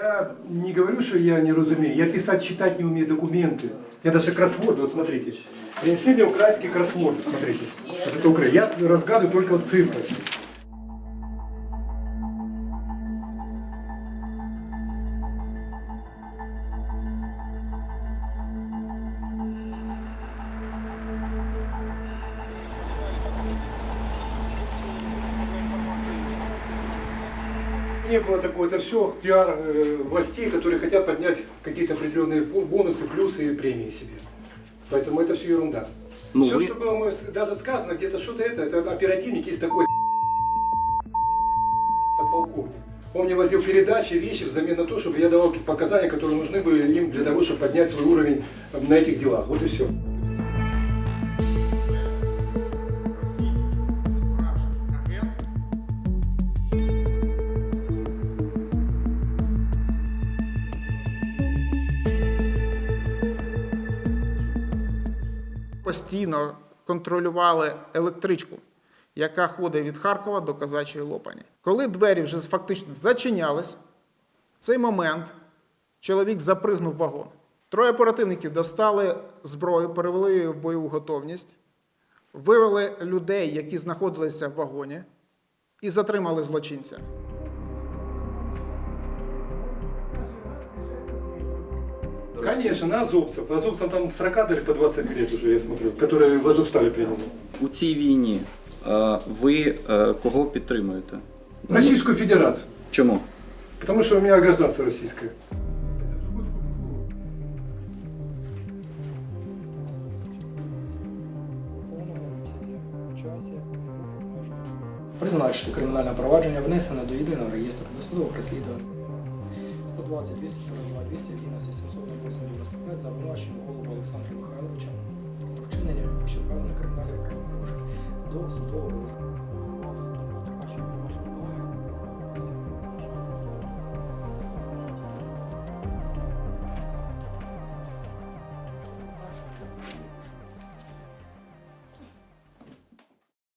Я не говорю, что я не разумею. Я писать, читать не умею документы. Я даже кроссворды, вот смотрите. Принесли мне украинские кроссворды, смотрите. Вот это укра- Я разгадываю только вот цифры. Не было такого, это все пиар э, властей, которые хотят поднять какие-то определенные бо- бонусы, плюсы и премии себе. Поэтому это все ерунда. Ну, все, вы- что было даже сказано, где-то что-то это, это оперативник есть такой подполковник. Он мне возил передачи, вещи взамен на то, чтобы я давал показания, которые нужны были им для того, чтобы поднять свой уровень э, на этих делах. Вот и все. Постійно контролювали електричку, яка ходить від Харкова до Казачої Лопані. Коли двері вже фактично зачинялись, в цей момент чоловік запригнув в вагон. Троє оперативників достали зброю, перевели її в бойову готовність, вивели людей, які знаходилися в вагоні, і затримали злочинця. Конечно, на азовцев. Азовцам там 40 дали по 20 лет уже, я смотрю, которые в Азовстале приняли. У цій війні е, ви е, кого підтримуєте? Российскую Федерацию. Чому? Потому что у меня гражданство российское. Призначити кримінальне провадження внесено до єдиного реєстру досудових розслідувань. 120, 242, 211, 785 за обвинуваченням голову Олександра Михайловича вчинення вищевказаних кримінальних правопорушень до судового розгляду.